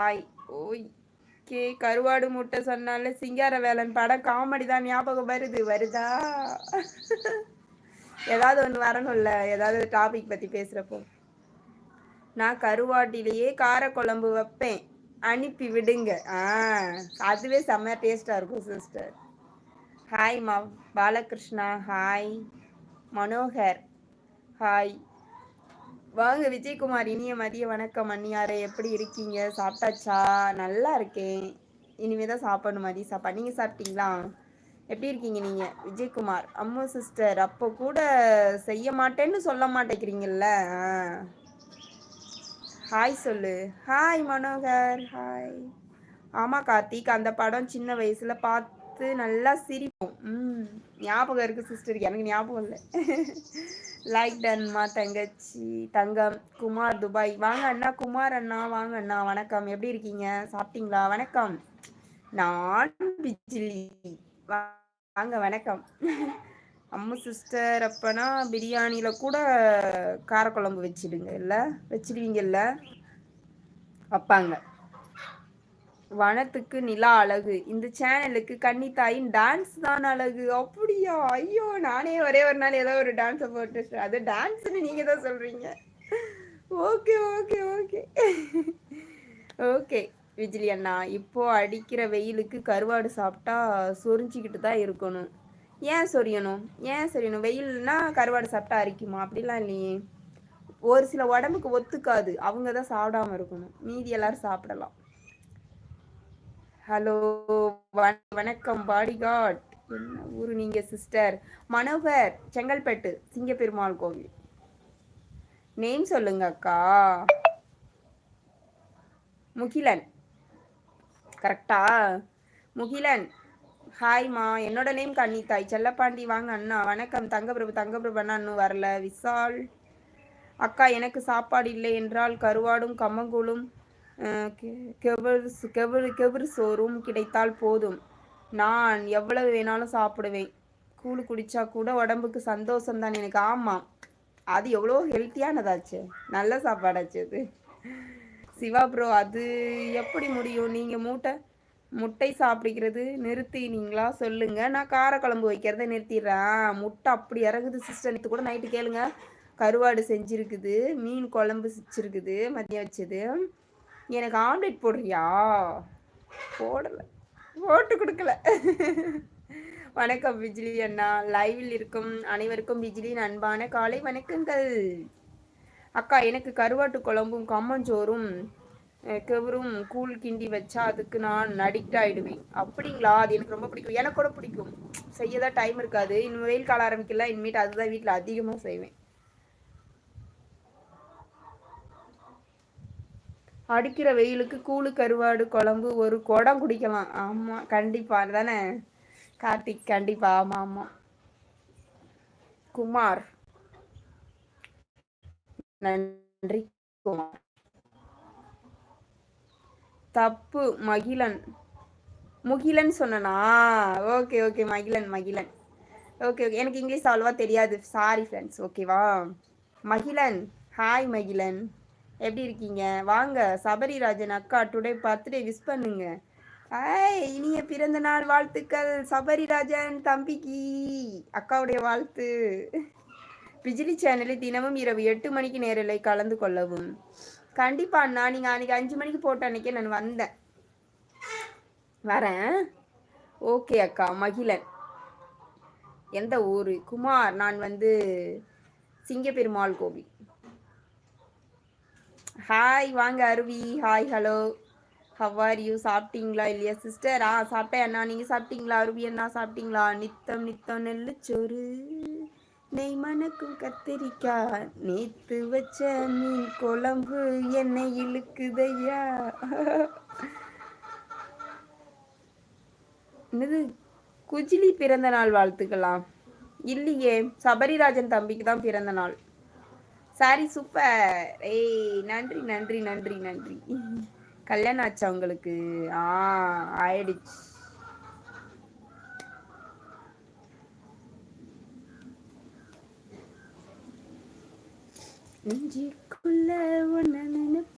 Hi. ஓய் K. கருவாடு முட்டை சொன்னால சிங்கார வேலன் படம் காமெடி தான் ஞாபகம் வருது வருதா? ஏதாவது ஒன்று வரணும்ல ஏதாவது டாபிக் பற்றி பேசுகிறப்போ நான் கருவாட்டிலேயே காரக்குழம்பு வைப்பேன். அனுப்பி விடுங்க. ஆ அதுவே செம்ம டேஸ்டாக இருக்கும் சிஸ்டர் ஹாய் மா பாலகிருஷ்ணா. ஹாய் மனோகர். ஹாய் வாங்க விஜயகுமார் இனிய மதிய வணக்கம். அண்ணியாரே எப்படி இருக்கீங்க? சாப்பிட்டாச்சா? நல்லா இருக்கேன். இனிமே தான் சாப்பிடணும் மதிய சாப்பாடு. நீங்கள் சாப்பிட்டீங்களா? எப்படி இருக்கீங்க நீங்கள் விஜயகுமார் அம்மா சிஸ்டர் அப்போ கூட செய்ய மாட்டேன்னு சொல்ல மாட்டேங்கிறீங்கல்ல? ஹாய் சொல்லு. ஹாய் மனோகர். ஹாய் ஆமாம் கார்த்திக் அந்த படம் சின்ன வயசில் பார்த்து நல்லா சிரிப்போம். ம். ஞாபகம் இருக்குது சிஸ்டர் எனக்கு ஞாபகம் இல்லை. லைக் டன்மா தங்கச்சி தங்கம் குமார் துபாய். வாங்க அண்ணா குமார் அண்ணா வாங்க அண்ணா. வணக்கம். எப்படி இருக்கீங்க? சாப்பிட்டீங்களா? வணக்கம். நான் பிஜிலி. வாங்க வணக்கம். அம்மு சிஸ்டர் அப்பனா பிரியாணியில் கூட காரக்குழம்பு வச்சிடுங்க இல்லை? வச்சிடுவீங்கல்ல? வைப்பாங்க. வனத்துக்கு நிலா அழகு. இந்த சேனலுக்கு கன்னித்தாயின் டான்ஸ் தான் அழகு. அப்படியா? ஐயோ நானே ஒரே ஒரு நாள் ஏதோ ஒரு டான்ஸை போட்டு அது டான்ஸ்னு நீங்க தான் சொல்றீங்க. Okay okay okay. ஓகே விஜிலி அண்ணா இப்போ அடிக்கிற வெயிலுக்கு கருவாடு சாப்பிட்டா சொரிஞ்சிக்கிட்டு தான் இருக்கணும். ஏன் சொரியணும்? ஏன் சொரியணும்? வெயில்னா கருவாடு சாப்பிட்டா அரிக்குமா? அப்படிலாம் இல்லையே. ஒரு சில உடம்புக்கு ஒத்துக்காது. அவங்க தான் சாப்பிடாம இருக்கணும். மீதி எல்லாரும் சாப்பிடலாம். ஹலோ வணக்கம் பாடிகார்ட் என்ன ஊரு நீங்க சிஸ்டர்? மனோகர் செங்கல்பட்டு சிங்கப்பெருமாள் கோவில். நேம் சொல்லுங்க அக்கா. முகிலன். கரெக்டா? முகிலன். ஹாய்மா என்னோட நேம் கன்னித்தாய். செல்லப்பாண்டி வாங்க அண்ணா. வணக்கம். தங்கபிரபு தங்கபிரபு அண்ணா இன்னும் வரல. விசால். அக்கா எனக்கு சாப்பாடு இல்லை என்றால் கருவாடும் கம்மங்கூழும் கெவரு கெவரு கெவரு சோறும் கிடைத்தால் போதும். நான் எவ்வளவு வேணாலும் சாப்பிடுவேன். கூழு குடித்தா கூட உடம்புக்கு சந்தோஷம் தான் எனக்கு. ஆமாம் அது எவ்வளோ ஹெல்த்தியானதாச்சு நல்ல சாப்பாடாச்சு அது. சிவா ப்ரோ அது எப்படி முடியும்? நீங்கள் மூட்டை முட்டை சாப்பிடுக்கிறது நிறுத்தினீங்களா? சொல்லுங்க. நான் காரக்குழம்பு வைக்கிறத நிறுத்திடுறேன். முட்டை அப்படி இறங்குது சிஸ்டர் நேற்று கூட நைட்டு கேளுங்க. கருவாடு செஞ்சுருக்குது மீன் குழம்பு செஞ்சுருக்குது மதியம் வச்சது. எனக்கு ஆம்லெட் போடுறியா? போடலை. போட்டு கொடுக்கல. வணக்கம் பிஜிலி அண்ணா. லைவில் இருக்கும் அனைவருக்கும் பிஜிலியின் அன்பான காலை வணக்கங்கள். அக்கா எனக்கு கருவாட்டு குழம்பும் கம்மஞ்சோறும் கெவரும் கூழ் கிண்டி வச்சா அதுக்கு நான் அடிக்ட் ஆகிடுவேன் அப்படிங்களா? அது எனக்கு ரொம்ப பிடிக்கும். எனக்கு கூட பிடிக்கும். செய்யதான் டைம் இருக்காது. இன்னும் வெயில் காலம் ஆரம்பிக்கல. இனிமேட்டு அதுதான் வீட்டில் அதிகமாக செய்வேன். அடிக்கிற வெயிலுக்கு கூழு கருவாடு குழம்பு ஒரு குடம் குடிக்கலாம். ஆமாம் கண்டிப்பாக தானே கார்த்திக் கண்டிப்பாக ஆமாம் ஆமாம் குமார். நன்றி குமார். தப்பு மகிழன். முகிலன் சொன்னனா? Okay okay. Magizhan Magizhan. Okay okay. எனக்கு இங்கிலீஷ் அவ்வளோவா தெரியாது. சாரி ஃப்ரெண்ட்ஸ் ஓகேவா? மகிழன். ஹாய் மகிழன். எப்படி இருக்கீங்க? வாங்க சபரிராஜன் அக்கா டுடே பர்த்டே விஷ் பண்ணுங்க. ஐய் இனிய பிறந்த நாள் வாழ்த்துக்கள் சபரிராஜன் தம்பிக்கு. அக்காவுடைய வாழ்த்து. பிஜிலி சேனலில் தினமும் இரவு எட்டு மணிக்கு நேரில் கலந்து கொள்ளவும். கண்டிப்பா அண்ணா நீங்கள் அன்னைக்கு அஞ்சு மணிக்கு போட்ட அன்னைக்கே நான் வந்தேன். வரேன். ஓகே அக்கா மகிழன். எந்த ஊர்? குமார் நான் வந்து சிங்கப்பெருமாள் கோவில். ஹாய் வாங்க அருவி. ஹாய் ஹலோ ஹவ்வார் யூ சாப்பிட்டீங்களா இல்லையா சிஸ்டர் ஆ சாப்பிட்டேன் அண்ணா. நீங்கள் சாப்பிட்டீங்களா அருவி அண்ணா? சாப்பிட்டீங்களா? நித்தம் நித்தம் நெல்லுச்சோறு நெய் மணக்கும் கத்திரிக்காய். நேத்து வச்ச மீன் குழம்பு என்னை இழுக்குதையா? என்னது குஜிலி பிறந்த நாள் வாழ்த்துக்கலாம் இல்லையே சபரிராஜன் தம்பிக்கு தான் பிறந்த நாள். Sorry super. ஏய் நன்றி நன்றி நன்றி நன்றி. கல்யாணம் ஆச்சா உங்களுக்கு? ஆ ஆயிடுச்சு. நெஞ்சிக்குள்ள ஒன்ன